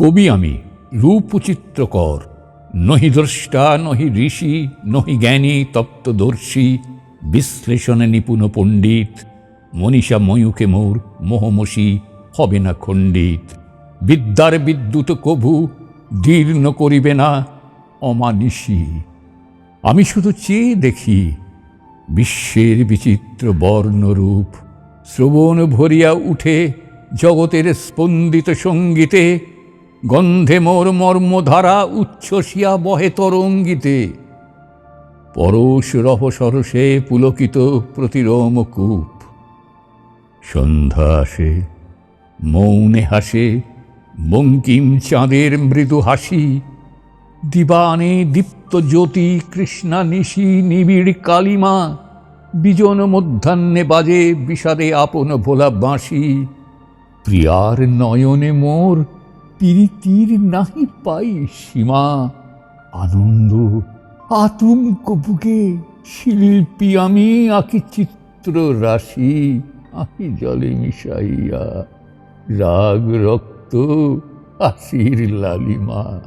কবি আমি রূপচিত্রকর নহি দ্রষ্টা, নহি ঋষি, নহি জ্ঞানী তত্ত্বদর্শী বিশ্লেষণে নিপুণ পণ্ডিত, মনীষা ময়ূকে মোর মোহমসি হবে না খণ্ডিত। বিদ্যার বিদ্যুৎ কভু দীর্ণ করিবে না অমানিসী আমি শুধু চেয়ে দেখি বিশ্বের বিচিত্র বর্ণরূপ। শ্রবণ ভরিয়া উঠে জগতের স্পন্দিত সঙ্গীতে গন্ধে মোর মর্মধারা উচ্ছ্বসিয়া বহে তরঙ্গিতে। পরশ রহ সরসে পুলকিত প্রতিরম কূপ। সন্ধ্যা আসে, মৌনে হাসে বঙ্কিম চাঁদের মৃদু হাসি। দিবানে দীপ্ত জ্যোতি কৃষ্ণা নিশি নিবিড় কালিমা। বিজন মধ্যাহ্নে বাজে বিষাদে আপন ভোলা বাঁশি। প্রিয়ার নয়নে মোর প্রীতির নাহি পাই সীমা। আনন্দ আতঙ্ক বুকে শিল্পী আমি, আঁকি চিত্র রাশি আহি জলে মিশাইয়া। রাগ, রক্ত আসির লালিমা।